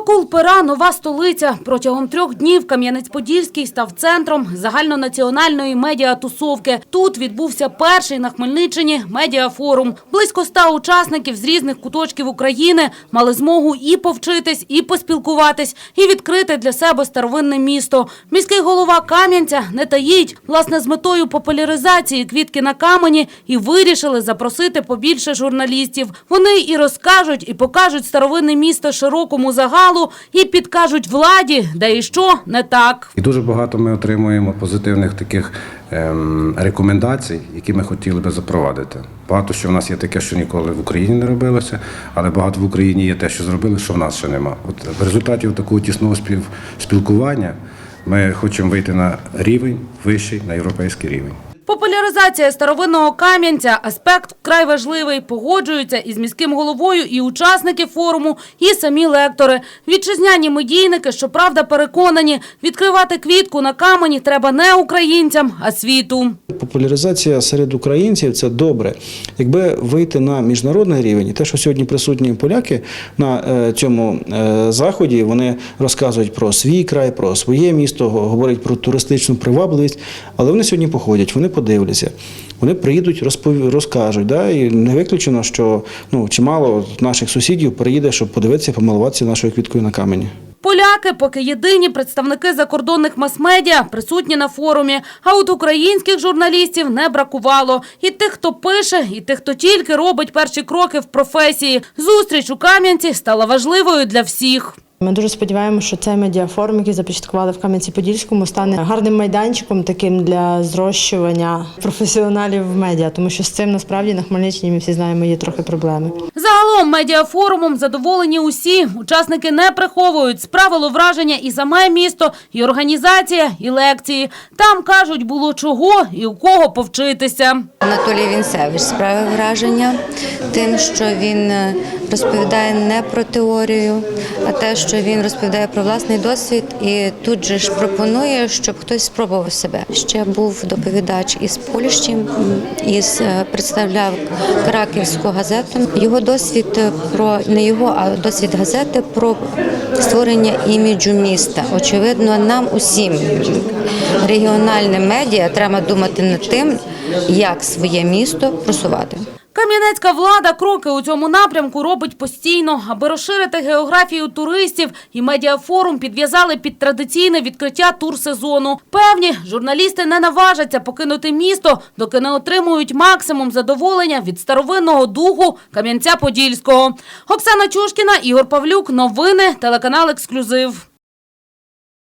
Акул пера нова столиця. Протягом трьох днів Кам'янець-Подільський став центром загальнонаціональної медіатусовки. Тут відбувся перший на Хмельниччині медіафорум. Близько ста учасників з різних куточків України мали змогу і повчитись, і поспілкуватись, і відкрити для себе старовинне місто. Міський голова Кам'янця не таїть. Власне, з метою популяризації квітки на камені і вирішили запросити побільше журналістів. Вони і розкажуть, і покажуть старовинне місто широкому загалу, і підкажуть владі, де і що не так. І дуже багато ми отримуємо позитивних таких ем, рекомендацій, які ми хотіли би запровадити. Багато що в нас є таке, що ніколи в Україні не робилося, але багато в Україні є те, що зробили, що в нас ще нема. От в результаті такого тісного спів, спілкування ми хочемо вийти на рівень вищий, на європейський рівень. Популяризація старовинного кам'янця – аспект вкрай важливий. Погоджуються із міським головою і учасники форуму, і самі лектори. Вітчизняні медійники, щоправда, переконані, відкривати квітку на камені треба не українцям, а світу. Популяризація серед українців це добре. Якби вийти на міжнародний рівень, те, що сьогодні присутні поляки на е, цьому е, заході, вони розказують про свій край, про своє місто, говорять про туристичну привабливість, але вони сьогодні походять, вони подивляться. Вони приїдуть, розпов... розкажуть. Да? І не виключено, що ну, чимало наших сусідів приїде, щоб подивитися, помилуватися нашою квіткою на камені. Поляки поки єдині представники закордонних мас-медіа присутні на форумі, а от українських журналістів не бракувало. І тих, хто пише, і тих, хто тільки робить перші кроки в професії. Зустріч у Кам'янці стала важливою для всіх. Ми дуже сподіваємося, що цей медіафорум, який започаткували в Кам'янці-Подільському, стане гарним майданчиком таким для зрощування професіоналів в медіа, тому що з цим насправді на Хмельниччині ми всі знаємо, є трохи проблеми. Загалом медіафорумом задоволені усі. Учасники не приховують. Справило враження і саме місто, і організація, і лекції. Там, кажуть, було чого і у кого повчитися. Анатолій Вінцевич справив враження тим, що він е, розповідає не про теорію, а те, що він розповідає про власний досвід, і тут же ж пропонує, щоб хтось спробував себе. Ще був доповідач із Польщі, із е, представляв Краківську газету. Його досвід е, про не його, а досвід газети про створення іміджу міста. Очевидно, нам усім регіональним медіа треба думати над тим, як своє місто просувати. Кам'янецька влада кроки у цьому напрямку робить постійно, аби розширити географію туристів і медіафорум підв'язали під традиційне відкриття турсезону. Певні, журналісти не наважаться покинути місто, доки не отримують максимум задоволення від старовинного духу Кам'янця-Подільського. Оксана Чушкіна, Ігор Павлюк. Новини. Телеканал «Ексклюзив».